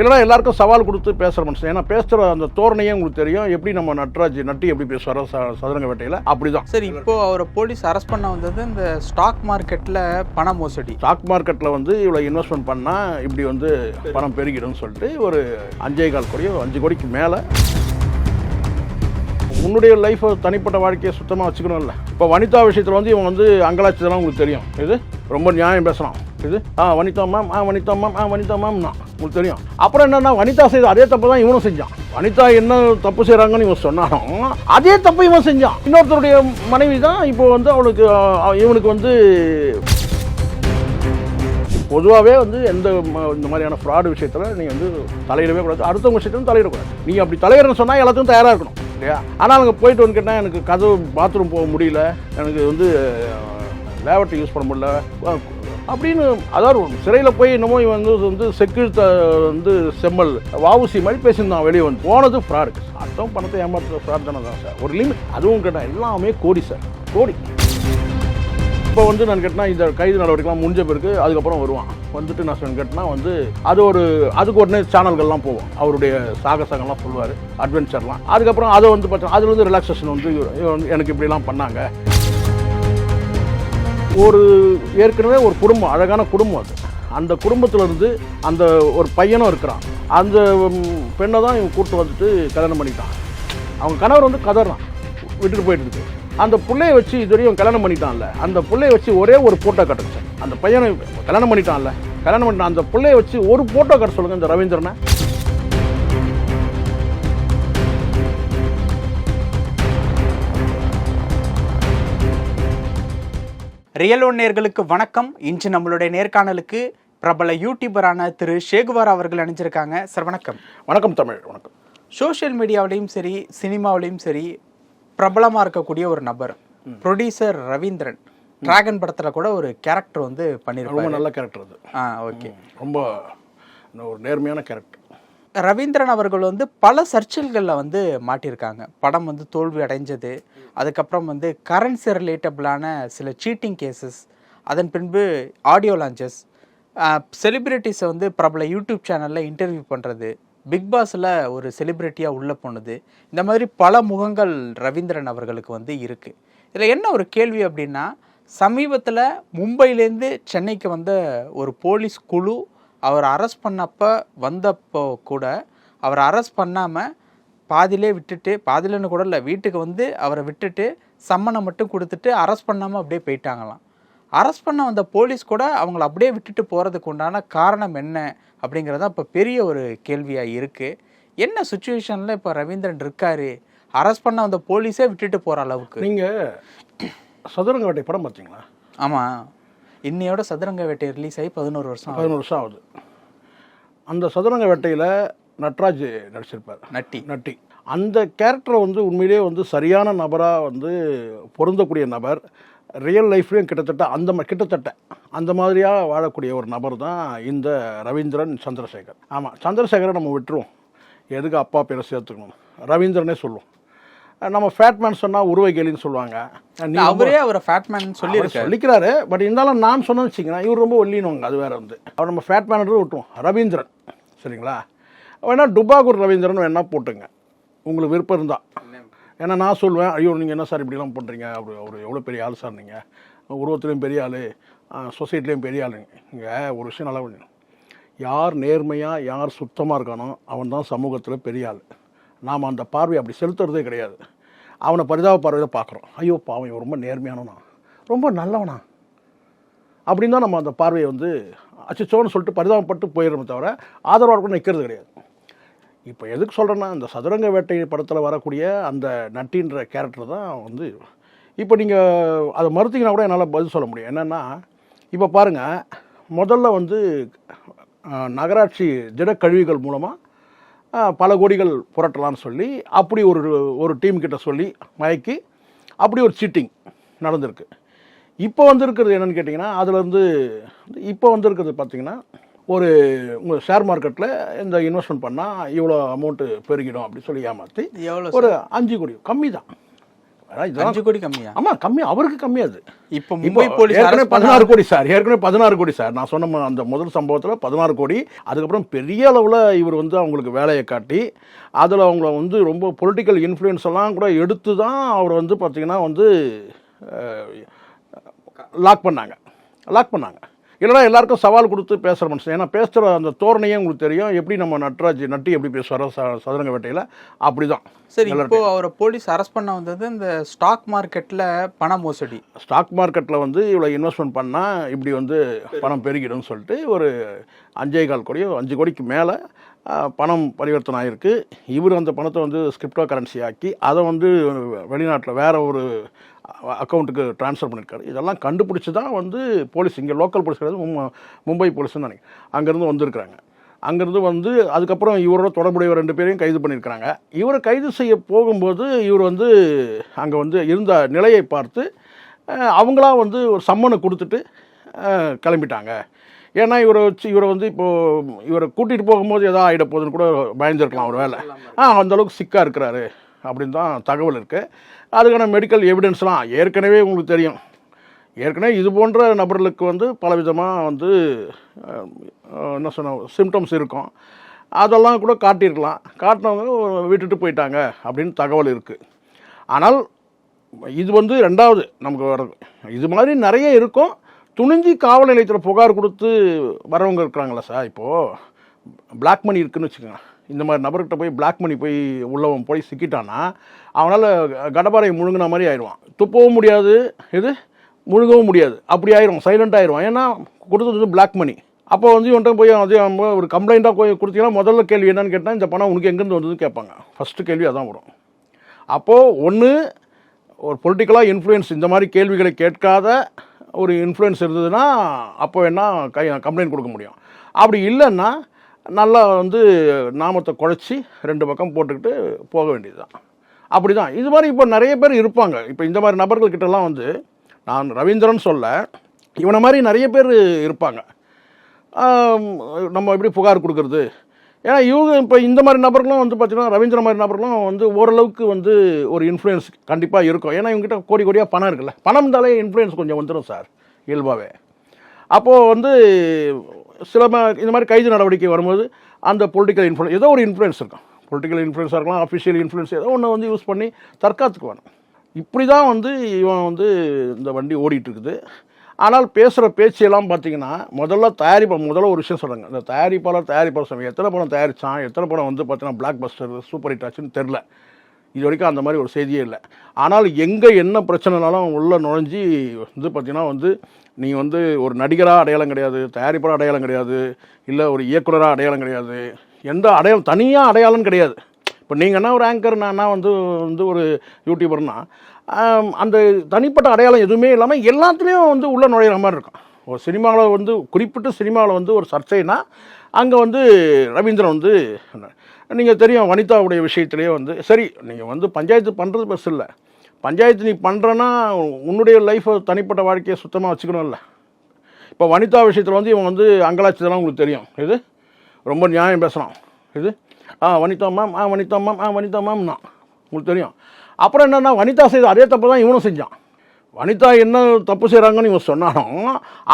இல்லைனா எல்லாருக்கும் சவால் கொடுத்து பேசுகிற மனுஷன். ஏன்னா பேசுகிற அந்த தோரணையே உங்களுக்கு தெரியும். எப்படி நம்ம நட்ராஜ் நட்டி எப்படி பேசுவாரோ சதுரங்க வேட்டையில் அப்படி தான் சரி இப்போ அவரை போலீஸ் அரெஸ்ட் பண்ண வந்தது இந்த ஸ்டாக் மார்க்கெட்ல பண மோசடி. ஸ்டாக் மார்க்கெட்டில் வந்து இவ்வளோ இன்வெஸ்ட்மெண்ட் பண்ணால் இப்படி வந்து பணம் பெருகிடும்னு சொல்லிட்டு ஒரு அஞ்சே கால் கோடி ஒரு அஞ்சு கோடிக்கு மேலே உன்னுடைய லைஃப்பை தனிப்பட்ட வாழ்க்கையை சுத்தமாக வச்சுக்கணும்ல. இப்போ வனிதா விஷயத்தில் வந்து இவன் வந்து அங்கலாச்சதெல்லாம் உங்களுக்கு தெரியும். இது ரொம்ப நியாயம் பேசுகிறான் இது ஆ வனிதா மேம் ஆ வனிதா மேம் ஆ வனிதா மேம்னா உங்களுக்கு தெரியும். அப்புறம் என்னன்னா வனிதா செய்த அதே தப்பு தான் இவனும் செஞ்சான். வனிதா என்ன தப்பு செய்கிறாங்கன்னு இவன் சொன்னாலும் அதே தப்பு இவன் செஞ்சான். இன்னொருத்தருடைய மனைவி தான் இப்போ வந்து அவளுக்கு இவனுக்கு வந்து பொதுவாகவே வந்து எந்த இந்த மாதிரியான ஃப்ராடு விஷயத்தில் நீங்கள் வந்து தலையிடவே கூடாது. அடுத்தவங்க விஷயத்திலும் தலையிடக்கூடாது. நீங்கள் அப்படி தலையிடணும்னு சொன்னால் எல்லாத்துக்கும் தயாராக இருக்கணும். இல்லையா? ஆனால் அங்கே போயிட்டு வந்து கேட்டால் எனக்கு கதவு பாத்ரூம் போக முடியல. எனக்கு வந்து லேவட்டை யூஸ் பண்ண முடியல. அப்படின்னு அதாவது சிறையில் போய் என்னமோ இவன் வந்து வந்து செக்யூரிட்ட வந்து செம்மல் வாவுசி மாதிரி பேசியிருந்தான் வெளியே வந்து. போனது ஃப்ராடு அர்த்தம் பணத்தை ஏமாற்றுற ஃப்ராட் தானே தான் சார் ஒரு லிமிட் அதுவும் கேட்டால் எல்லாமே கோடி சார் கோடி. இப்போ வந்து நான் கேட்டினா இந்த கைது நடவடிக்கைலாம் முடிஞ்ச பிறகு அதுக்கப்புறம் வருவான். வந்துட்டு நான் சொன்ன கேட்டினா வந்து அது ஒரு அதுக்கு உடனே சேனல்கள்லாம் போவோம். அவருடைய சாகசங்கள்லாம் சொல்லுவார் அட்வென்ச்சர்லாம் அதுக்கப்புறம் அதை வந்து பார்த்தா அதில் வந்து ரிலாக்ஸேஷன் வந்து எனக்கு இப்படிலாம் பண்ணாங்க. ஒரு ஏற்கனவே ஒரு குடும்பம் அழகான குடும்பம் அது. அந்த குடும்பத்திலேருந்து அந்த ஒரு பையனும் இருக்கிறான். அந்த பெண்ணை தான் இவன் கூப்பிட்டு வந்துட்டு கல்யாணம் பண்ணிட்டான். அவங்க கணவர் வந்து கதறான் விட்டுட்டு போயிட்டு இருக்கு. அந்த பிள்ளைய வச்சு இதுவரையும் கல்யாணம் பண்ணிட்டான்ல. அந்த பிள்ளைய வச்சு ஒரே ஒரு போட்டோ கட்டுச்சு அந்த பையனை கல்யாணம் பண்ணிட்டான்ல. கல்யாணம் பண்ணிட்டான். அந்த பிள்ளைய வச்சு ஒரு போட்டோ கட்ட சொல்லுங்க இந்த ரவீந்திரனை. ரியல் ஒன் நேர்களுக்கு வணக்கம். இன்று நம்மளுடைய நேர்காணலுக்கு பிரபல யூடியூபரான திரு ஷேகுவார் அவர்கள் அணிஞ்சிருக்காங்க சார் வணக்கம். வணக்கம் தமிழ் வணக்கம். சோஷியல் மீடியாவிலையும் சரி சினிமாவிலையும் சரி பிரபலமாக இருக்கக்கூடிய ஒரு நபர். ப்ரொடியூசர் ரவீந்திரன். டிராகன் படத்தில் கூட ஒரு கேரக்டர் வந்து ரொம்ப பண்ணியிருப்பாரு நல்ல கேரக்டர் அது. ஆ ஓகே ரொம்ப ஒரு நேர்மையான கேரக்டர் ரவீந்திரன் அவர்கள் வந்து பல சர்ச்சைகளில் வந்து மாட்டியிருக்காங்க படம் வந்து தோல்வி அடைஞ்சது. அதுக்கப்புறம் வந்து கரன்சி ரிலேட்டபிளான சில சீட்டிங் கேசஸ் அதன் பின்பு ஆடியோ லான்ச்சஸ் செலிபிரிட்டிஸை வந்து பிரபல யூடியூப் சேனலில் இன்டர்வியூ பண்ணுறது பிக் பாஸில் ஒரு செலிபிரிட்டியாக உள்ளே போனது. இந்த மாதிரி பல முகங்கள் ரவீந்திரன் அவர்களுக்கு வந்து இருக்குது இதில் என்ன ஒரு கேள்வி அப்படின்னா சமீபத்தில் மும்பையிலேருந்து சென்னைக்கு வந்த ஒரு போலீஸ் குழு அவர் அரெஸ்ட் பண்ணப்போ வந்தப்போ கூட அவர் அரெஸ்ட் பண்ணாமல் பாதியிலே விட்டுட்டு பாதியிலன்னு கூட இல்லை வீட்டுக்கு வந்து அவரை விட்டுட்டு சம்மனை மட்டும் கொடுத்துட்டு அரெஸ்ட் பண்ணாமல் அப்படியே போயிட்டாங்களாம். அரெஸ்ட் பண்ண வந்த போலீஸ் கூட அவங்கள அப்படியே விட்டுட்டு போகிறதுக்கு உண்டான காரணம் என்ன அப்படிங்கிறது தான் இப்போ பெரிய ஒரு கேள்வியாக இருக்குது என்ன சுச்சுவேஷனில் இப்போ ரவீந்திரன் இருக்காரு? அரெஸ்ட் பண்ண வந்த போலீஸே விட்டுட்டு போகிற அளவுக்கு. நீங்கள் சதுரங்க வேட்டை படம் பார்த்தீங்களா? ஆமாம் இன்னையோட சதுரங்க வேட்டை ரிலீஸ் ஆகி பதினோரு வருஷம். பதினோரு வருஷம் ஆகுது. அந்த சதுரங்க வேட்டையில் நட்ராஜ் நடிச்சிருப்பார். நட்டி. நட்டி. அந்த கேரக்டரை வந்து உண்மையிலேயே வந்து சரியான நபராக வந்து பொருந்தக்கூடிய நபர். ரியல் லைஃப்லேயும் கிட்டத்தட்ட அந்த கிட்டத்தட்ட அந்த மாதிரியாக வாழக்கூடிய ஒரு நபர் தான் இந்த ரவீந்திரன் சந்திரசேகர். ஆமாம் சந்திரசேகரை நம்ம விட்டுருவோம். எதுக்கு அப்பா பேரை சேர்த்துக்கணும்? ரவீந்திரனே சொல்லுவோம் நம்ம ஃபேட்மேன் சொன்னால் உருவை கேலின்னு சொல்லுவாங்க. அவரே அவரை ஃபேட்மேன் சொல்லியிருக்காரு. சொல்லிக்கிறாரு. பட் இருந்தாலும் நான் சொன்னேன்னு வச்சுக்கிறேன் இவர் ரொம்ப ஒல்லினுவாங்க அது வேற வந்து. அவர் நம்ம ஃபேட் மேனர் விட்டுருவோம். ரவீந்திரன் சரிங்களா? வேணா டுபாகூர் ரவீந்திரன் வேணா போட்டுங்க. உங்களுக்கு விருப்பம் இருந்தா. ஏன்னா நான் சொல்லுவேன் ஐயோ நீங்கள் என்ன சார் இப்படிலாம் பண்ணுறீங்க அவர் அவர் எவ்வளோ பெரிய ஆள் சார் நீங்கள் உருவத்துலேயும் பெரிய ஆள் சொசைட்டிலையும் பெரிய ஆளுங்க இங்கே ஒரு விஷயம் நல்லா புரியணும். யார் நேர்மையாக யார் சுத்தமாக இருக்கானோ அவன் தான் சமூகத்தில் பெரிய ஆள். நாம் அந்த பார்வை அப்படி செலுத்துறதே கிடையாது. அவனை பரிதாப பார்வையில் பார்க்குறோம். ஐயோ பாவம் இவன் ரொம்ப நேர்மையானவனா? ரொம்ப நல்லவனா? அப்படின்னு தான் நம்ம அந்த பார்வையை வந்து அச்சோன்னு சொல்லிட்டு பரிதாபப்பட்டு போயிடுறோமே தவிர ஆதரவாக கூட நிற்கிறது கிடையாது. இப்போ எதுக்கு சொல்கிறேன்னா இந்த சதுரங்க வேட்டை படத்தில் வரக்கூடிய அந்த நட்டின்ற கேரக்டர் தான் வந்து இப்போ நீங்கள் அதை மறுத்தீங்கன்னா கூட என்னால் பதில் சொல்ல முடியும். என்னென்னா இப்போ பாருங்கள் முதல்ல வந்து நகராட்சி நகராட்சி திடக்கழிவுகள் மூலமாக பல கோடிகள் புரட்டலாம்னு சொல்லி அப்படி ஒரு ஒரு டீம் கிட்ட சொல்லி மயக்கி அப்படி ஒரு சீட்டிங் நடந்திருக்கு. இப்போ வந்திருக்கிறது என்னன்னு கேட்டிங்கன்னா வந்து இப்போ வந்திருக்கிறது பார்த்தீங்கன்னா ஒரு உங்கள் ஷேர் மார்க்கெட்டில் இந்த இன்வெஸ்ட்மெண்ட் பண்ணால் இவ்வளோ அமௌண்ட்டு பெருகிடும் அப்படி சொல்லி ஏமாற்றி எவ்வளோ ஒரு அஞ்சு கோடி கம்மி தான் அஞ்சு கோடி கம்மியா? ஆமா கம்மி அவருக்கு கம்மி அது. இப்போ இப்போ மும்பை போலீஸ் ஏற்கனவே பதினாறு கோடி சார் ஏற்கனவே பதினாறு கோடி சார் நான் சொன்ன அந்த முதல் சம்பவத்தில் பதினாறு கோடி அதுக்கப்புறம் பெரிய அளவில் இவர் வந்து அவங்களுக்கு வேலையை காட்டி அதில் அவங்கள வந்து ரொம்ப பொலிட்டிக்கல் இன்ஃப்ளூயன்ஸ் எல்லாம் கூட எடுத்து தான் அவர் வந்து பார்த்தீங்கன்னா வந்து லாக் பண்ணாங்க. லாக் பண்ணாங்க. இல்லைனா எல்லாருக்கும் சவால் கொடுத்து பேசுகிற மனுஷன். ஏன்னா பேசுகிற அந்த தோரணையே உங்களுக்கு தெரியும். எப்படி நம்ம நட்ராஜ் நட்டி எப்படி பேசுவாரோ ச சதுரங்க வேட்டையில் அப்படி தான் சரி இப்போ அவரை போலீஸ் அரெஸ்ட் பண்ண வந்தது இந்த ஸ்டாக் மார்க்கெட்ல பண மோசடி. ஸ்டாக் மார்க்கெட்டில் வந்து இவ்வளோ இன்வெஸ்ட்மெண்ட் பண்ணால் இப்படி வந்து பணம் பெருகிடும்னு சொல்லிட்டு ஒரு அஞ்சே கால் கோடியோ அஞ்சு கோடிக்கு மேலே பணம் பரிவர்த்தனை ஆகிருக்கு இவர் அந்த பணத்தை வந்து ஸ்கிரிப்டோ கரன்சி ஆக்கி அதை வந்து வெளிநாட்டில் வேற ஒரு அக்கௌண்ட்டுக்கு ட்ரான்ஸ்ஃபர் பண்ணியிருக்காரு. இதெல்லாம் கண்டுபிடிச்சி தான் வந்து போலீஸ் இங்கே லோக்கல் போலீஸ் கிடையாது மும்பை போலீஸ்னு நினைக்கிறேன். அங்கேருந்து வந்திருக்கிறாங்க. அங்கேருந்து வந்து அதுக்கப்புறம் இவரோட தொடர்புடைய ரெண்டு பேரையும் கைது பண்ணியிருக்கிறாங்க. இவரை கைது செய்ய போகும்போது இவர் வந்து அங்கே வந்து இருந்த நிலையை பார்த்து அவங்களா வந்து ஒரு சம்மனை கொடுத்துட்டு கிளம்பிட்டாங்க. ஏன்னா இவரை வச்சு இவரை வந்து இப்போது இவரை கூட்டிகிட்டு போகும்போது எதாவது ஆகிட போகுதுன்னு கூட பயந்துருக்கலாம் ஒரு வேலை ஆ அந்த அளவுக்கு சிக்காக இருக்கிறாரு அப்படின்னு தான் தகவல் இருக்குது அதுக்கான மெடிக்கல் எவிடன்ஸ்லாம் ஏற்கனவே உங்களுக்கு தெரியும். ஏற்கனவே இது போன்ற நபர்களுக்கு வந்து பலவிதமாக வந்து என்ன சொன்ன சிம்டம்ஸ் இருக்கும். அதெல்லாம் கூட காட்டியிருக்கலாம். காட்டினவங்க விட்டுட்டு போயிட்டாங்க அப்படின்னு தகவல் இருக்குது ஆனால் இது வந்து ரெண்டாவது நமக்கு வர்றது இது மாதிரி நிறைய இருக்கும். துணிஞ்சு காவல் நிலையத்தில் புகார் கொடுத்து வரவங்க இருக்கிறாங்களா சார் இப்போது பிளாக் மணி இருக்குதுன்னு வச்சுக்கோங்க. இந்த மாதிரி நபர்கிட்ட போய் பிளாக் மணி போய் உள்ளவன் போய் சிக்கிட்டான்னா அவனால் கடப்பாறை முழுங்கின மாதிரி ஆயிடுவான். துப்பவும் முடியாது. இது முழுங்கவும் முடியாது. அப்படி ஆயிரும். சைலண்ட் ஆயிரும். ஏன்னா கொடுத்தது வந்து பிளாக் மணி அப்போ வந்து இவன்ட்ட போய் அது ஒரு கம்ப்ளைண்ட்டாக போய் கொடுத்தீங்கன்னா முதல்ல கேள்வி என்னன்னு கேட்டால் இந்த பணம் உனக்கு எங்கேருந்து வந்ததுன்னு கேட்பாங்க. ஃபஸ்ட்டு கேள்வி அதான் வரும். அப்போது ஒன்று ஒரு பொலிட்டிக்கலாக இன்ஃப்ளூயன்ஸ் இந்த மாதிரி கேள்விகளை கேட்காத ஒரு இன்ஃப்ளூயன்ஸ் இருந்ததுன்னா அப்போ வேணால் கை கம்ப்ளைண்ட் கொடுக்க முடியும். அப்படி இல்லைன்னா நல்லா வந்து நாமத்தை குழச்சி ரெண்டு பக்கம் போட்டுக்கிட்டு போக வேண்டியது தான் அப்படி தான் இது மாதிரி இப்போ நிறைய பேர் இருப்பாங்க. இப்போ இந்த மாதிரி நபர்கள்கிட்டலாம் வந்து நான் ரவீந்திரன் சொல்ல இவனை மாதிரி நிறைய பேர் இருப்பாங்க. நம்ம எப்படி புகார் கொடுக்குறது? ஏன்னா இவங்க இப்போ இந்த மாதிரி நபர்களும் வந்து பார்த்தீங்கன்னா ரவீந்திர மாதிரி நபர்களும் வந்து ஓரளவுக்கு வந்து ஒரு இன்ஃப்ளூயன்ஸ் கண்டிப்பாக இருக்கும். ஏன்னா இவங்ககிட்ட கோடி கோடியாக பணம் இருக்குல்ல. பணம் இருந்தாலே இன்ஃப்ளூயன்ஸ் கொஞ்சம் வந்துடும் சார் இயல்பாகவே அப்போது வந்து சில ம- இந்த மாதிரி கைது நடவடிக்கை வரும்போது அந்த பொலிட்டிக்கல் இன்ஃப்ளூயன்ஸ் ஏதோ ஒரு இன்ஃப்ளூயன்ஸ் இருக்கும். பொலிட்டிக்கல் இன்ஃப்ளூயன்ஸாக இருக்கலாம் அஃபிஷியல் இன்ஃப்ளூயன்ஸ் ஏதோ ஒன்று வந்து யூஸ் பண்ணி தற்காத்துக்குவாங்க இப்படி தான் வந்து இவன் வந்து இந்த வண்டி ஓடிட்டுருக்குது. ஆனால் பேசுகிற பேச்செல்லாம் பார்த்தீங்கன்னா முதல்ல தயாரிப்பா முதல்ல ஒரு விஷயம் சொல்கிறாங்க இந்த தயாரிப்பாளர் தயாரிப்பாளர் சமயம் எத்தனை படம் தயாரித்தான் எத்தனை படம் வந்து பார்த்தீங்கன்னா பிளாக் பஸ்டர் சூப்பர் ஹிட் ஆச்சுன்னு தெரில. இது வரைக்கும் அந்த மாதிரி ஒரு செய்தியே இல்லை. ஆனால் எங்கே என்ன பிரச்சனைனாலும் உள்ளே நுழைஞ்சி வந்து பார்த்தீங்கன்னா வந்து நீங்கள் வந்து ஒரு நடிகராக அடையாளம் கிடையாது தயாரிப்பராக அடையாளம் கிடையாது இல்லை ஒரு இயக்குனராக அடையாளம் கிடையாது எந்த அடையாளம் தனியாக அடையாளம் கிடையாது. இப்போ நீங்கன்னா ஒரு ஆங்கர் நானா வந்து வந்து ஒரு யூடியூபர்னா அந்த தனிப்பட்ட அடையாளம் எதுவுமே இல்லாமல் எல்லாத்துலேயும் வந்து உள்ளே நுழையிற மாதிரி இருக்கும். ஒரு சினிமாவில் வந்து குறிப்பிட்ட சினிமாவில் வந்து ஒரு சர்ச்சைனா அங்கே வந்து ரவீந்திரன் வந்து நீங்கள் தெரியும் வனிதாவுடைய விஷயத்திலேயே வந்து சரி நீங்கள் வந்து பஞ்சாயத்து பண்ணுறது பெருசு இல்லை. பஞ்சாயத்து நீ பண்ணுறன்னா உன்னுடைய லைஃப்பை தனிப்பட்ட வாழ்க்கையை சுத்தமாக வச்சுக்கணும்ல. இப்போ வனிதா விஷயத்தில் வந்து இவன் வந்து அங்கலாச்சதெல்லாம் உங்களுக்கு தெரியும். இது? ரொம்ப நியாயம் பேசுகிறான் இது? ஆ வனிதா மேம் ஆ வனிதா மேம் ஆ வனிதா மேம்னா உங்களுக்கு தெரியும். அப்புறம் என்னென்னா வனிதா செய்த அதே தப்பு தான் இவனும் செஞ்சான். வனிதா என்ன தப்பு செய்கிறாங்கன்னு இவன் சொன்னாலும்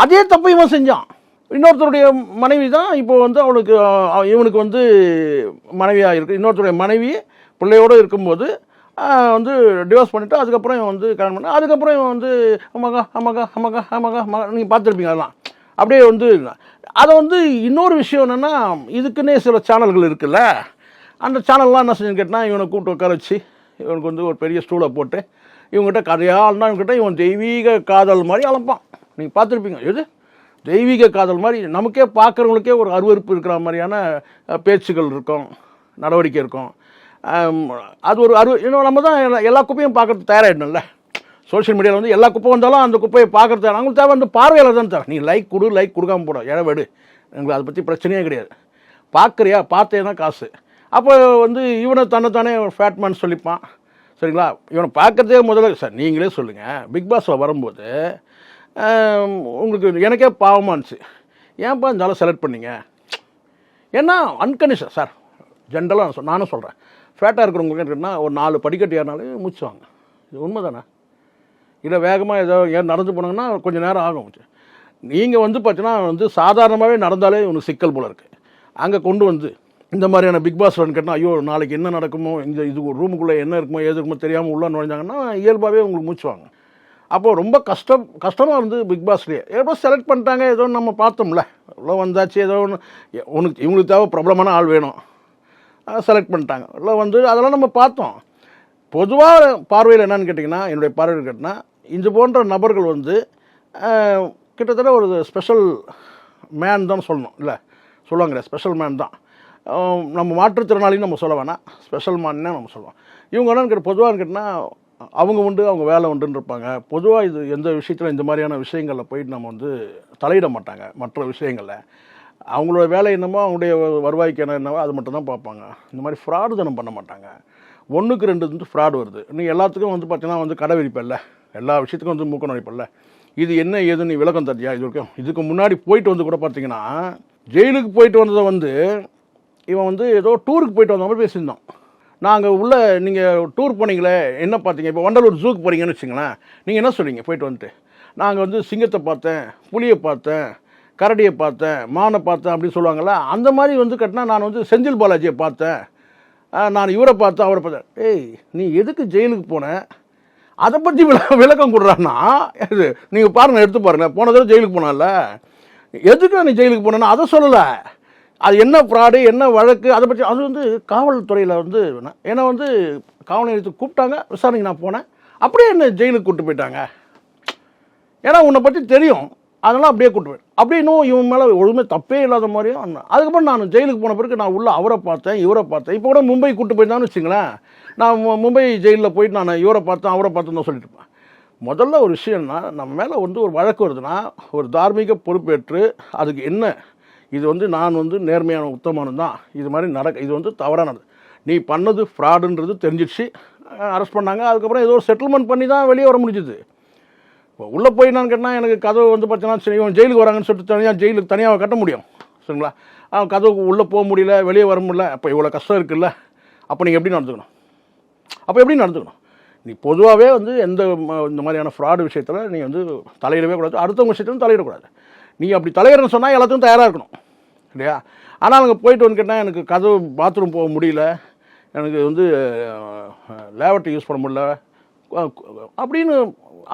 அதே தப்பு இவன் செஞ்சான். இன்னொருத்தருடைய மனைவி தான் இப்போ வந்து அவனுக்கு இவனுக்கு வந்து மனைவியாக இருக்குது இன்னொருத்தருடைய மனைவி பிள்ளையோடு இருக்கும்போது வந்து டிவோர்ஸ் பண்ணிவிட்டு அதுக்கப்புறம் இவன் வந்து கல்யாணம் பண்ண அதுக்கப்புறம் இவன் வந்து அம்மாக்கா அம்மாக்கா அம்மாக்கா அம்மாக்கா அம்மாக்கா நீங்கள் பார்த்துருப்பீங்க அதெல்லாம். அப்படியே வந்து அதை வந்து இன்னொரு விஷயம் என்னென்னா இதுக்குன்னே சில சேனல்கள் இருக்குல்ல. அந்த சேனல்லாம் என்ன செஞ்சுன்னு கேட்டால் இவனை கூப்பிட்டு உட்கார வச்சு இவனுக்கு வந்து ஒரு பெரிய ஸ்டூலை போட்டு இவங்ககிட்ட கதையாள்னா இவங்ககிட்ட இவன் தெய்வீக காதல் மாதிரி அழைப்பான் நீங்கள் பார்த்துருப்பீங்க. எது? தெய்வீக காதல் மாதிரி நமக்கே பார்க்குறவங்களுக்கே ஒரு அருவருப்பு இருக்கிற மாதிரியான பேச்சுகள் இருக்கும் நடவடிக்கை இருக்கும். அது ஒரு அரு இன்னும் நம்ம தான் எல்லா குப்பையும் பார்க்கறது தயாராகிடணும்ல சோஷியல் மீடியாவில் வந்து எல்லா குப்பை வந்தாலும் அந்த குப்பையை பார்க்கறது அவங்களுக்கு தேவை வந்து பார்வையில் தான் தேவை நீ லைக் கொடு லைக் கொடுக்காம போட இடவெடு எங்களுக்கு அதை பற்றி பிரச்சனையே கிடையாது. பார்க்குறியா பார்த்தேன்னா காசு. அப்போ வந்து இவனை தன்னைத்தானே ஃபேட்மேன் சொல்லிப்பான். சரிங்களா? இவனை பார்க்குறதே முதல்ல சார் நீங்களே சொல்லுங்கள் பிக் பாஸில் வரும்போது உங்களுக்கு எனக்கே பாவமாக இருந்துச்சு. ஏன்ப்பா இருந்தாலும் செலக்ட் பண்ணீங்க? ஏன்னா அன்கண்டிஷன் சார் ஜென்ரலாக நானும் சொல்கிறேன் ஃபேட்டாக இருக்கிறவங்களுக்கு என்னன்னா ஒரு நாலு படிக்கட்டு ஏறினாலே முடிச்சுவாங்க. இது உண்மை தானே இல்லை வேகமாக ஏதோ ஏன் நடந்து போனாங்கன்னா கொஞ்சம் நேரம் ஆகும் நீங்கள் வந்து பார்த்தீங்கன்னா வந்து சாதாரணமாகவே நடந்தாலே உனக்கு சிக்கல் போல் இருக்குது அங்கே கொண்டு வந்து இந்த மாதிரியான பிக் பாஸ் ரன் கேட்டால் ஐயோ நாளைக்கு என்ன நடக்குமோ இந்த இது ரூமுக்குள்ளே என்ன இருக்குமோ ஏது இருக்குமோ தெரியாமல் உள்ளே நுழைஞ்சாங்கன்னா இயல்பாகவே உங்களுக்கு மூச்சுவாங்க அப்போது ரொம்ப கஷ்டம் கஷ்டமாக இருந்தது பிக் பாஸ்லேயே ஏதோ செலக்ட் பண்ணிட்டாங்க ஏதோ நம்ம பார்த்தோம்ல. உள்ள வந்தாச்சு ஏதோ ஒன்று உனக்கு இவங்களுக்கு தேவை பிரபலமான ஆள் வேணும். செலக்ட் பண்ணிட்டாங்க. உள்ள வந்து அதெல்லாம் நம்ம பார்த்தோம். பொதுவாக பார்வையில் என்னன்னு கேட்டிங்கன்னா என்னுடைய பார்வையில் கேட்டிங்கன்னா இது போன்ற நபர்கள் வந்து கிட்டத்தட்ட ஒரு ஸ்பெஷல் மேன் தான் சொல்லணும் இல்லை? சொல்லுவாங்களே ஸ்பெஷல் மேன் தான். நம்ம மாற்றுத்திறனாளின்னு நம்ம சொல்ல வேணாம். ஸ்பெஷல் மேன்னே நம்ம சொல்லுவோம். இவங்க என்னன்னு கேட்டால் பொதுவாக கேட்டால் அவங்க உண்டு அவங்க வேலை உண்டுன்னு இருப்பாங்க பொதுவாக இது எந்த விஷயத்தில் இந்த மாதிரியான விஷயங்களில் போயிட்டு நம்ம வந்து தலையிட மாட்டாங்க மற்ற விஷயங்களில். அவங்களோட வேலை என்னமோ அவங்களுடைய வருவாய்க்கு என்ன என்னவோ அது மட்டும் தான் பார்ப்பாங்க. இந்த மாதிரி ஃப்ராடு தினம் பண்ண மாட்டாங்க. ஒன்றுக்கு ரெண்டு வந்து ஃப்ராடு வருது. இன்னும் எல்லாத்துக்கும் வந்து பார்த்தீங்கன்னா வந்து கடை விரிப்பல்ல. எல்லா விஷயத்துக்கும் வந்து மூக்க நுழைப்பல்ல. இது என்ன ஏதுன்னு நீ விளக்கம் தரியா இது வரைக்கும் இதுக்கு முன்னாடி போயிட்டு வந்து கூட பார்த்தீங்கன்னா ஜெயிலுக்கு போயிட்டு வந்ததை வந்து இவன் வந்து ஏதோ டூருக்கு போயிட்டு வந்த மாதிரி பேசியிருந்தான். நாங்கள் உள்ள நீங்கள் டூர் போனீங்களே என்ன பார்த்தீங்க? இப்போ வண்டலூர் ஜூக்கு போகிறீங்கன்னு வச்சுங்களேன். நீங்கள் என்ன சொல்றீங்க? போயிட்டு வந்துட்டு. நாங்கள் வந்து சிங்கத்தை பார்த்தேன் புலியை பார்த்தேன் கரடியை பார்த்தேன் மானை பார்த்தேன் அப்படின்னு சொல்லுவாங்கள்ல அந்த மாதிரி வந்து கட்டினா நான் வந்து செந்தில் பாலாஜியை பார்த்தேன். நான் இவரை பார்த்தேன் அவரை பார்த்தேன். ஏய் நீ எதுக்கு ஜெயிலுக்கு போன? அதை பற்றி விள விளக்கம் கொடுறான்னா இது நீங்கள் பாருங்கள் எடுத்து பாருங்கள் போன தடவை ஜெயிலுக்கு போனால எதுக்கு நீ ஜெயிலுக்கு போனேன்னா அதை சொல்லலை. அது என்ன ஃப்ராடு என்ன வழக்கு அதை பற்றி அது வந்து காவல்துறையில் வந்து ஏன்னா வந்து காவல் நிலையத்துக்கு கூப்பிட்டாங்க விசாரணைக்கு நான் போனேன். அப்படியே என்ன ஜெயிலுக்கு கூப்பிட்டு போயிட்டாங்க. ஏன்னா உன்னை பற்றி தெரியும். அதெல்லாம் அப்படியே கூட்டு போய் அப்படியே இன்னும் இவன் மேலே ஒழுமே தப்பே இல்லாத மாதிரியும் அதுக்கப்புறம் நான் ஜெயிலுக்கு போன பிறகு நான் உள்ள அவரை பார்த்தேன் இவரை பார்த்தேன். இப்போ கூட மும்பை கூப்பிட்டு போயிருந்தான்னு வச்சுங்களேன் நான் மும்பை ஜெயிலில் போயிட்டு நான் இவரை பார்த்தேன் அவரை பார்த்தேன்னு தான் சொல்லிட்டு இருப்பேன். முதல்ல ஒரு விஷயம்னா நம்ம மேலே வந்து ஒரு வழக்கு வருதுன்னா ஒரு தார்மீக பொறுப்பேற்று அதுக்கு என்ன இது வந்து நான் வந்து நேர்மையான உத்தமானம் தான். இது மாதிரி நடக்க இது வந்து தவறானது நீ பண்ணது ஃப்ராடுன்றது தெரிஞ்சிடுச்சு. அரெஸ்ட் பண்ணாங்க. அதுக்கப்புறம் ஏதோ ஒரு செட்டில்மெண்ட் பண்ணி தான் வெளியே வர முடிஞ்சுது. இப்போ உள்ளே போய் நான் கேட்டால் எனக்கு கதவு வந்து பார்த்தீங்கன்னா சரி இவன் ஜெயிலுக்கு வராங்கன்னு சொல்லிட்டு தனியாக ஜெயிலுக்கு தனியாக கட்ட முடியும். சரிங்களா? அவன் கதவுக்கு உள்ளே போக முடியல வெளியே வர முடியல. அப்போ இவ்வளோ கஷ்டம் இருக்குல்ல? அப்போ நீங்கள் எப்படி நடந்துக்கணும்? அப்போ எப்படி நடந்துக்கணும்? நீ பொதுவாகவே வந்து எந்த இந்த மாதிரியான ஃப்ராடு விஷயத்தில் நீ வந்து தலையிடவே கூடாது. அடுத்தவங்க விஷயத்திலும் தலையிடக்கூடாது. நீ அப்படி தலையிடணும்னு சொன்னால் எல்லாத்துக்கும் தயாராக இருக்கணும். இல்லையா? ஆனால் அங்கே போயிட்டு வந்து கேட்டால் எனக்கு கதவு பாத்ரூம் போக முடியல. எனக்கு வந்து லேவட்டை யூஸ் பண்ண முடியல. அப்படின்னு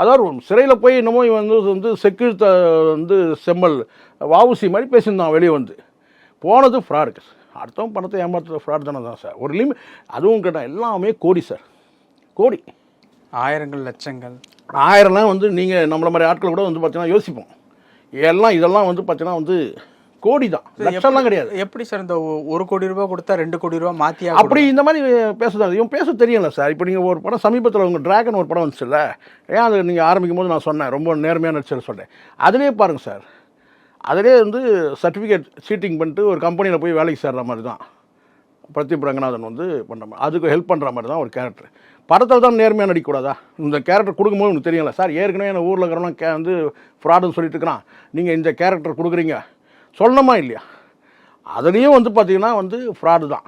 அதாவது சிறையில் போய் என்னமோ இவன் வந்து வந்து செக்யூரிட்ட வந்து செம்மல் வாவுசி மாதிரி பேசியிருந்தான் வெளியே வந்து. போனது ஃப்ராடு அடுத்தவன் பணத்தை ஏமாத்துற ஃப்ராட் தானே தான் சார் ஒரு லிமிட் அதுவும் கேட்டால் எல்லாமே கோடி சார் கோடி. ஆயிரங்கள் லட்சங்கள். ஆயிரம்லாம் வந்து நீங்கள் நம்மள மாதிரி ஆட்கள் கூட வந்து பார்த்தீங்கன்னா யோசிப்போம். எல்லாம் இதெல்லாம் வந்து பார்த்தீங்கன்னா வந்து கோடி தான் லட்சம்லாம் கிடையாது. எப்படி சார் இந்த ஒரு கோடி ரூபாய் கொடுத்தா ரெண்டு கோடி ரூபாய் மாத்தியா அப்படி இந்த மாதிரி பேசுதாங்க இவன் பேச தெரியல சார். இப்போ நீங்கள் ஒரு படம் சமீபத்தில் உங்கள் டிராகன் ஒரு படம் வந்துச்சுல்ல? ஏன் அது நீங்கள் ஆரம்பிக்கும் போது நான் சொன்னேன். ரொம்ப நேர்மையான நடிச்சர் சொன்னேன். அதிலே பாருங்கள் சார். அதிலே வந்து சர்டிஃபிகேட் சீட்டிங் பண்ணிட்டு ஒரு கம்பெனியில் போய் வேலைக்கு சேர்ற மாதிரி தான் பிரதீப் ரங்கநாதன் வந்து பண்ணுற மாதிரி அதுக்கு ஹெல்ப் பண்ணுற மாதிரி தான் ஒரு கேரக்டர் படத்தில் தான் நேர்மையாக நடிக்கக்கூடாதா? இந்த கேரக்டர் கொடுக்கும்போது உங்களுக்கு தெரியல சார். ஏற்கனவே என்ன ஊரில் இருக்கிறவங்க கே வந்து ஃப்ராடுன்னு சொல்லிட்டு இருக்கிறான் நீங்கள் இந்த கேரக்டர் கொடுக்குறீங்க. சொல்லணுமா இல்லையா? அதுலேயும் வந்து பார்த்தீங்கன்னா வந்து ஃப்ராடு தான்.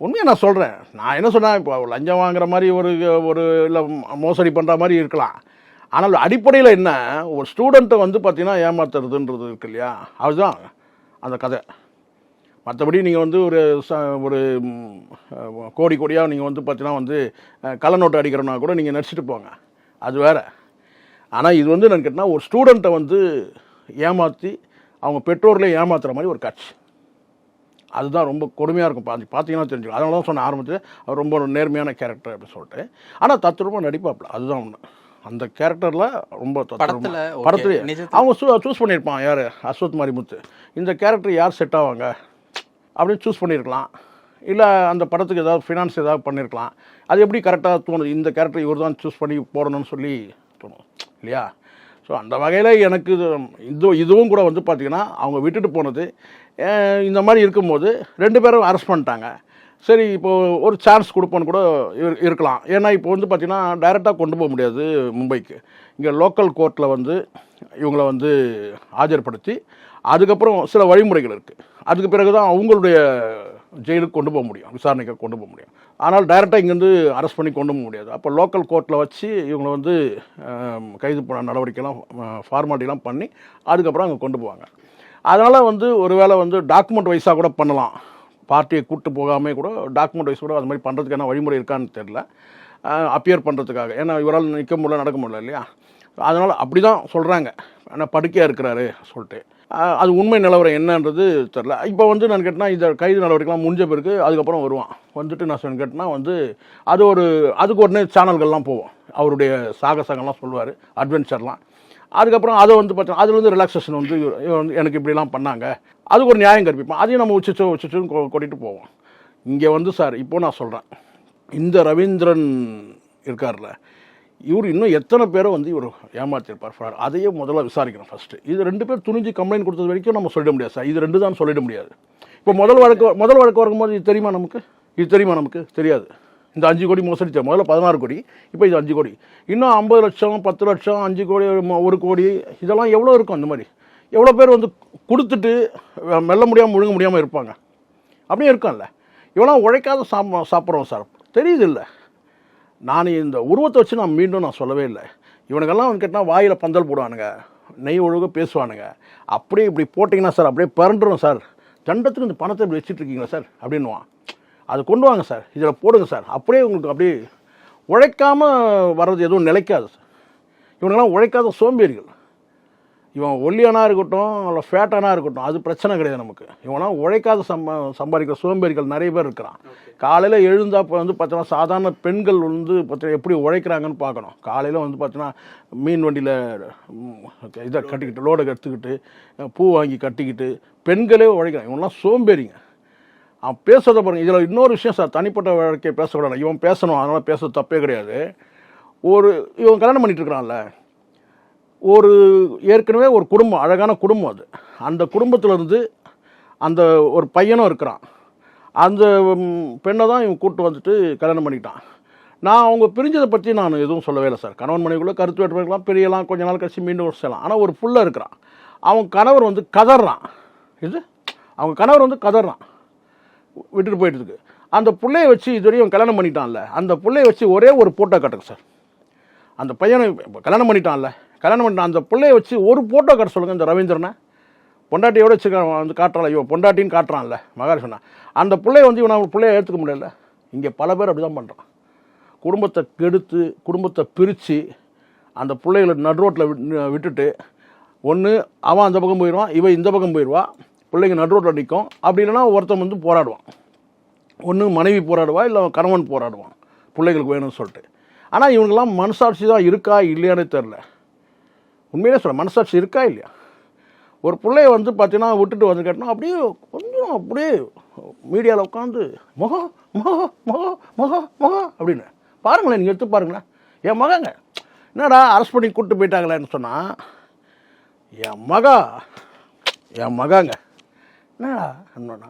உண்மையை நான் சொல்கிறேன் நான் என்ன சொன்னேன்? இப்போ லஞ்சம் வாங்குற மாதிரி ஒரு ஒரு இல்லை மோசடி பண்ணுற மாதிரி இருக்கலாம். ஆனால் அடிப்படையில் என்ன? ஒரு ஸ்டூடெண்ட்டை வந்து பார்த்திங்கன்னா ஏமாத்துறதுன்றது இருக்கு இல்லையா? அதுதான் அந்த கதை. மற்றபடி நீங்கள் வந்து ஒரு ச ஒரு கோடி கோடியாக நீங்கள் வந்து பார்த்தீங்கன்னா வந்து அஹ், கள்ள நோட்டு அடிக்கிறோன்னா கூட நீங்கள் நடிச்சிட்டு போங்க. அது வேற. ஆனால் இது வந்து என்னன்னு கேட்டால் ஒரு ஸ்டூடெண்ட்டை வந்து ஏமாற்றி அவங்க பெற்றோர்களே ஏமாத்துற மாதிரி ஒரு காட்சி. அதுதான் ரொம்ப கொடுமையாக இருக்கும். பார்த்து பார்த்தீங்கன்னா தெரிஞ்சுக்கும். அதனால தான் சொன்ன ஆரம்பத்தில் அவர் ரொம்ப ஒரு நேர்மையான கேரக்டர் அப்படின்னு சொல்லிட்டு. ஆனால் தத்துரூபமாக நடிப்பாப்புல அதுதான் ஒன்று அந்த கேரக்டரில் ரொம்ப படத்துல, அவங்க சூ சூஸ் பண்ணியிருப்பான். யார்? அஸ்வத் மாரிமுத்து இந்த கேரக்டர் யார் செட் ஆவாங்க? அப்படின்னு சூஸ் பண்ணியிருக்கலாம். இல்லை அந்த படத்துக்கு ஏதாவது ஃபினான்ஸ் ஏதாவது பண்ணியிருக்கலாம். அது எப்படி கரெக்டாக தோணுது? இந்த கேரக்டர் இவர் தான் சூஸ் பண்ணி போடணும்னு சொல்லி தோணும். இல்லையா? ஸோ அந்த வகையில் எனக்கு இது இதுவும் கூட வந்து பார்த்திங்கன்னா அவங்க விட்டுட்டு போனது இந்த மாதிரி இருக்கும்போது ரெண்டு பேரும் அரெஸ்ட் பண்ணிட்டாங்க. சரி இப்போது ஒரு சான்ஸ் கொடுப்போன்னு கூட இரு- இருக்கலாம். ஏன்னா இப்போ வந்து பார்த்திங்கன்னா டைரெக்டாக கொண்டு போக முடியாது மும்பைக்கு. இங்கே லோக்கல் கோர்ட்டில் வந்து இவங்கள வந்து ஆஜர்படுத்தி அதுக்கப்புறம் சில வழிமுறைகள் இருக்குது அதுக்கு பிறகு தான் அவங்களுடைய ஜெயிலுக்கு கொண்டு போக முடியும் விசாரணைக்கு கொண்டு போக முடியும். ஆனால் டைரெக்டாக இங்கேருந்து அரெஸ்ட் பண்ணி கொண்டு போக முடியாது. அப்போ லோக்கல் கோர்ட்டில் வச்சு இவங்களை வந்து கைது பண்ண நடவடிக்கைலாம் ஃபார்மாலிட்டிலாம் பண்ணி அதுக்கப்புறம் அங்கே கொண்டு போவாங்க. அதனால் வந்து ஒருவேளை வந்து டாக்குமெண்ட் வைஸாக கூட பண்ணலாம். பார்ட்டியை கூட்டு போகாமே கூட டாக்குமெண்ட் வைஸ் கூட அது மாதிரி பண்ணுறதுக்கான வழிமுறை இருக்கான்னு தெரில அப்பியர் பண்ணுறதுக்காக ஏன்னா இவரால் நிற்க முடியல நடக்க முடியல இல்லையா? அதனால் அப்படி தான் சொல்கிறாங்க ஆனால் படுக்கையாக இருக்கிறாரு சொல்லிட்டு. அது உண்மை நிலவரம் என்னன்றது தெரில இப்போ வந்து நான் கேட்டேன்னா இந்த கைது நடவடிக்கைலாம் முடிஞ்ச பிறகு அதுக்கப்புறம் வருவான். வந்துட்டு நான் சொன்ன கேட்டேன்னா வந்து அது ஒரு அதுக்கு உடனே சேனல்கள்லாம் போவோம். அவருடைய சாகசங்கள்லாம் சொல்லுவார் அட்வென்ச்சர்லாம் அதுக்கப்புறம் அதை வந்து பார்த்தா அதில் வந்து ரிலாக்ஸேஷன் வந்து எனக்கு இப்படிலாம் பண்ணாங்க. அதுக்கு ஒரு நியாயம் கற்பிப்போம் அதையும் நம்ம உச்சிச்சோ உச்சிச்சோன்னு கொட்டிட்டு போவோம். இங்கே வந்து சார் இப்போ நான் சொல்கிறேன் இந்த ரவீந்திரன் இருக்கார்ல இவர் இன்னும் எத்தனை பேரை வந்து இவர் ஏமாற்றிருப்பார் fraud. அதையே முதல்ல விசாரிக்கணும் ஃபஸ்ட்டு இது ரெண்டு பேர் துணிஞ்சு கம்ப்ளைண்ட் கொடுத்தது வரைக்கும் நம்ம சொல்லிட முடியாது சார் இது ரெண்டு தான் சொல்லிட முடியாது. இப்போ முதல் வழக்கு முதல் வழக்கு வரும்போது இது தெரியுமா நமக்கு? இது தெரியுமா நமக்கு? தெரியாது. இந்த அஞ்சு கோடி மோசடி முதல்ல பதினாறு கோடி இப்போ இது அஞ்சு கோடி. இன்னும் ஐம்பது லட்சம் பத்து லட்சம் அஞ்சு கோடி ஒரு கோடி இதெல்லாம் எவ்வளோ இருக்கும் அந்த மாதிரி? எவ்வளோ பேர் வந்து கொடுத்துட்டு மெல்ல முடியாமல் முழுங்க முடியாமல் இருப்பாங்க. அப்படியே இருக்கும்ல இவெல்லாம் உழைக்காத சாப்ப சாப்பிட்றோம் சார். தெரியுது இல்லை? நான் இந்த உருவத்தை வச்சு நான் மீண்டும் நான் சொல்லவே இல்லை. இவனுக்கெல்லாம் அவன் கேட்டால் வாயில் பந்தல் போடுவானுங்க. நெய் ஒழுக பேசுவானுங்க. அப்படியே இப்படி போட்டிங்கன்னா சார் அப்படியே பிறண்டுரும் சார். தண்டத்துக்கு இந்த பணத்தை இப்படி வச்சுட்டு இருக்கீங்களா சார்? அப்படின்னுவான். அது கொண்டு வாங்க சார். இதில் போடுங்க சார். அப்படியே உங்களுக்கு அப்படியே உழைக்காம வர்றது எதுவும் நிலைக்காது சார். இவனுங்கெல்லாம் உழைக்காத சோம்பேறிகள். இவன் ஒல்லியானா இருக்கட்டும் இல்லை ஃபேட்டானா இருக்கட்டும் அது பிரச்சனை கிடையாது நமக்கு. இவனா உழைக்காத சம்பா சம்பாதிக்கிற சோம்பேறிகள் நிறைய பேர் இருக்கிறான். காலையில் எழுந்தா இப்போ வந்து பார்த்தோன்னா சாதாரண பெண்கள் வந்து பார்த்தீங்கன்னா எப்படி உழைக்கிறாங்கன்னு பார்க்கணும். காலையில் வந்து பார்த்தீங்கன்னா மீன் வண்டியில் இதை கட்டிக்கிட்டு லோடை எடுத்துக்கிட்டு பூ வாங்கி கட்டிக்கிட்டு பெண்களே உழைக்கிறாங்க. இவங்கெல்லாம் சோம்பேறிங்க. அவன் பேசுறத பாருங்க. இதில் இன்னொரு விஷயம் சார் தனிப்பட்ட வாழ்க்கையை பேசக்கூடாது. இவன் பேசணும் அதனால் பேசுறது தப்பே கிடையாது. ஒரு இவன் கல்யாணம் பண்ணிட்டு இருக்கிறான்ல. ஒரு ஏற்கனவே ஒரு குடும்பம் அழகான குடும்பம் அது. அந்த குடும்பத்திலேருந்து அந்த ஒரு பையனும் இருக்கிறான். அந்த பெண்ணை தான் இவன் கூப்பிட்டு வந்துட்டு கல்யாணம் பண்ணிக்கிட்டான். நான் அவங்க பிரிஞ்சதை பற்றி நான் எதுவும் சொல்லவே இல்லை சார். கணவன் மனைவிக்குள்ளே கருத்து வேற்றுமைலாம் பெரியலாம் கொஞ்ச நாள் கழிச்சு மீண்டும் ஒரு செய்யலாம். ஆனால் ஒரு புள்ள இருக்கிறான். அவன் கணவர் வந்து கதறான். இது? அவங்க கணவர் வந்து கதறான். விட்டுட்டு போயிட்டுருக்கு. அந்த பிள்ளைய வச்சு இதுவரையும் கல்யாணம் பண்ணிட்டான்ல. அந்த பிள்ளைய வச்சு ஒரே ஒரு போட்டோ காட்டுங்க சார். அந்த பையனை கல்யாணம் பண்ணிட்டான்ல. கல்யாணம் பண்ண அந்த பிள்ளைய வச்சு ஒரு ஃபோட்டோ காட்ட சொல்லுங்கள் இந்த ரவீந்திரனை. பொண்டாட்டியோட வச்சு வந்து காட்டுறான் இவன் பொண்டாட்டின்னு காட்டுறான்ல மகாரி சொன்னான் அந்த பிள்ளைய வந்து இவன் அவன் பிள்ளைய ஏற்றுக்க முடியல. இங்கே பல பேர் அப்படி தான் பண்ணுறான் குடும்பத்தை கெடுத்து குடும்பத்தை பிரித்து அந்த பிள்ளைகளை நடுரோட்டில் விட்டுட்டு ஒன்று அவன் அந்த பக்கம் போயிடுவான் இவன் இந்த பக்கம் போயிடுவான் பிள்ளைங்க நடுரோட்டில் நிற்கும் அப்படி இல்லைன்னா ஒருத்தன் வந்து போராடுவான். ஒன்று மனைவி போராடுவா இல்லை கணவன் போராடுவான். பிள்ளைகளுக்கு வேணும்னு சொல்லிட்டு. ஆனால் இவங்கெல்லாம் மனசாட்சி தான் இருக்கா இல்லையானே தெரில உண்மையிலே சொல்ல மனசாட்சி இருக்கா இல்லையா? ஒரு பிள்ளைய வந்து பார்த்தீங்கன்னா விட்டுட்டு வந்து கேட்டோம்னா அப்படியே கொஞ்சம் அப்படியே மீடியாவில் உட்காந்து முகம் முகம் முகம் முகம் முகம் அப்படின்னு. பாருங்களேன் நீங்கள் எடுத்து பாருங்களேன். என் மகங்க என்னடா அரெஸ்ட் பண்ணி கூப்பிட்டு போயிட்டாங்களேன்னு சொன்னால் என் மகா என் மகாங்க என்னடா என்னடா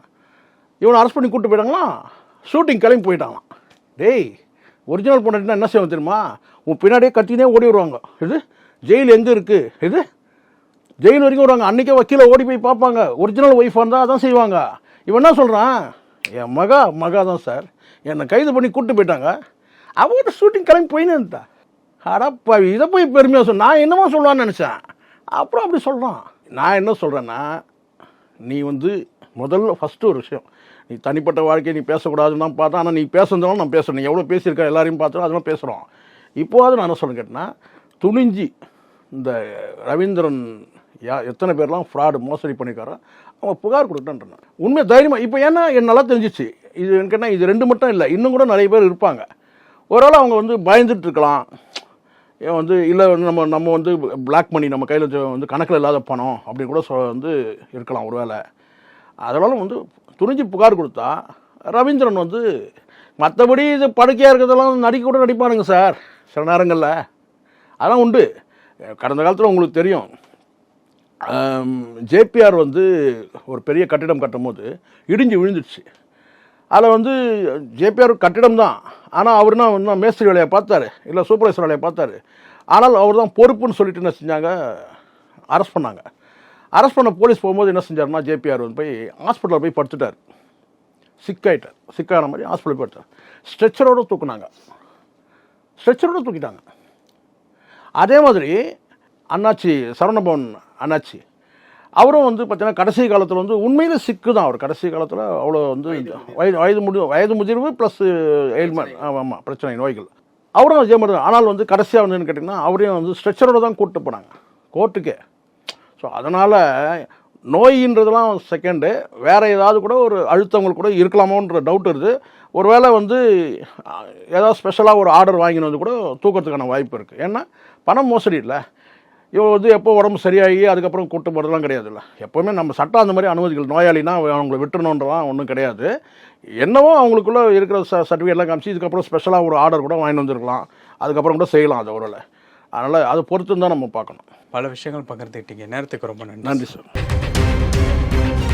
இவனை அரெஸ்ட் பண்ணி கூப்பிட்டு போயிட்டாங்களா? ஷூட்டிங் கிளம்பி போயிட்டாங்களாம். டேய் ஒரிஜினல் பொண்டாட்டினா என்ன செய்வோம் தெரியுமா? உன் பின்னாடியே கத்தினே ஓடி வருவாங்க. இது ஜெயில் எங்கே இருக்குது இது? ஜெயில் வரைக்கும் வருவாங்க. அன்றைக்கே வக்கீல ஓடி போய் பார்ப்பாங்க. ஒரிஜினல் ஒய்ஃபாக இருந்தால் அதான் செய்வாங்க. இவன் என்ன சொல்கிறான் என் மகா மகா தான் சார் என்னை கைது பண்ணி கூப்பிட்டு போயிட்டாங்க. அவங்க ஷூட்டிங் கிளம்பி போயின்னு அடப்பா இதை போய் பெருமையாக சொல். நான் என்னமோ சொல்லுவான்னு நினச்சேன். அப்புறம் அப்படி சொல்கிறான் நான் என்ன சொல்கிறேன்னா நீ வந்து முதல்ல ஃபஸ்ட்டு ஒரு விஷயம். நீ தனிப்பட்ட வாழ்க்கையை நீ பேசக்கூடாதுன்னு தான் பார்த்தா ஆனால் நீ பேசுறதுனால நான் பேசுகிறேன் நீ எவ்வளோ பேசியிருக்க எல்லாரையும் பார்த்துரும் அதெல்லாம் பேசுகிறோம் இப்போது நான் என்ன சொல்ல கேட்டேன்னா துணிஞ்சி இந்த ரவீந்திரன் யா எத்தனை பேர்லாம் ஃப்ராடு மோசடி பண்ணிக்காரோ அவன் புகார் கொடுக்கணுன்றேன் உண்மை தைரியமாக இப்போ ஏன்னா என் நல்லா தெரிஞ்சிச்சு. இது எனக்குன்னா இது ரெண்டு மட்டும் இல்லை இன்னும் கூட நிறைய பேர் இருப்பாங்க. ஓரளவு அவங்க வந்து பயந்துட்டு இருக்கலாம் ஏன் வந்து இல்லை வந்து நம்ம நம்ம வந்து பிளாக் மணி நம்ம கையில் வந்து கணக்கில் இல்லாத பணம் அப்படின்னு கூட சொ வந்து இருக்கலாம் ஒருவேளை. அதனால வந்து துணிஞ்சு புகார் கொடுத்தா ரவீந்திரன் வந்து மற்றபடி இது படுக்கையாக இருக்கிறதெல்லாம் நடிக்க கூட நடிப்பானுங்க சார். சில நேரங்களில். அதெல்லாம் உண்டு. கடந்த காலத்தில் உங்களுக்கு தெரியும். ஜேபிஆர் வந்து ஒரு பெரிய கட்டிடம் கட்டும் போது இடிஞ்சு விழுந்துடுச்சு அதில் வந்து ஜேபிஆர் கட்டிடம் தான். ஆனால் அவர் தான் இன்னும் மேஸ்திரி வேலையை பார்த்தாரு. இல்லை சூப்பர்வைசர் வேலையை பார்த்தாரு. ஆனால் அவர் தான் பொறுப்புன்னு சொல்லிட்டு என்ன செஞ்சாங்க? அரெஸ்ட் பண்ணாங்க. அரெஸ்ட் பண்ண போலீஸ் போகும்போது என்ன செஞ்சாருன்னா ஜேபிஆர் வந்து போய் ஹாஸ்பிட்டலில் போய் படுத்துட்டார். சிக்காயிட்டார். சிக்கான மாதிரி ஹாஸ்பிட்டல் போயிட்டார் ஸ்ட்ரெச்சரோடு தூக்குனாங்க. ஸ்ட்ரெச்சரோடு தூக்கிட்டாங்க. அதே மாதிரி அண்ணாச்சி சரவணபவன் அண்ணாச்சி அவரும் வந்து பார்த்தீங்கன்னா கடைசி காலத்தில் வந்து உண்மையிலே சிக்கு தான் அவர். கடைசி காலத்தில் அவ்வளோ வந்து வயது வயது முடி வயது முதிர்வு ப்ளஸ் எயில்மெண்ட் ஆமாம் பிரச்சனை நோய்கள். அவரும் அதே மாதிரி தான் ஆனால் வந்து கடைசியாக வந்து என்ன கேட்டிங்கன்னா அவரையும் வந்து ஸ்ட்ரெச்சரோடு தான் கூப்பிட்டு போனாங்க. கோர்ட்டுக்கே ஸோ அதனால் நோயின்றதுலாம் செகண்டு வேறு ஏதாவது கூட ஒரு அழுத்தங்கள் கூட இருக்கலாமோன்ற டவுட் இருக்குது ஒருவேளை வந்து ஏதாவது ஸ்பெஷலாக ஒரு ஆர்டர் வாங்கினு வந்து கூட தூக்கிறதுக்கான வாய்ப்பு இருக்குது ஏன்னா பணம் மோசடி இல்லை. இவங்க வந்து எப்போ உடம்பு சரியாகி அதுக்கப்புறம் கூட்டு போகிறதுலாம் கிடையாது இல்லை. எப்போவுமே நம்ம சட்டம் அந்த மாதிரி அனுமதிகள் நோயாளினா அவங்களை விட்டுறணுன்றலாம் ஒன்றும் கிடையாது. என்னவோ அவங்களுக்குள்ள இருக்கிற ச சர்டிஃபிகேட்லாம் காமிச்சு இதுக்கப்புறம் ஸ்பெஷலாக ஒரு ஆர்டர் கூட வாங்கிட்டு வந்துருக்கலாம். அதுக்கப்புறம் கூட செய்யலாம் அது ஒருவேளை அதனால் அதை பொறுத்து தான் நம்ம பார்க்கணும். பல விஷயங்கள் பகிர்ந்துக்கிட்டீங்க. நேரத்துக்கு ரொம்ப நன்றி நன்றி சார்.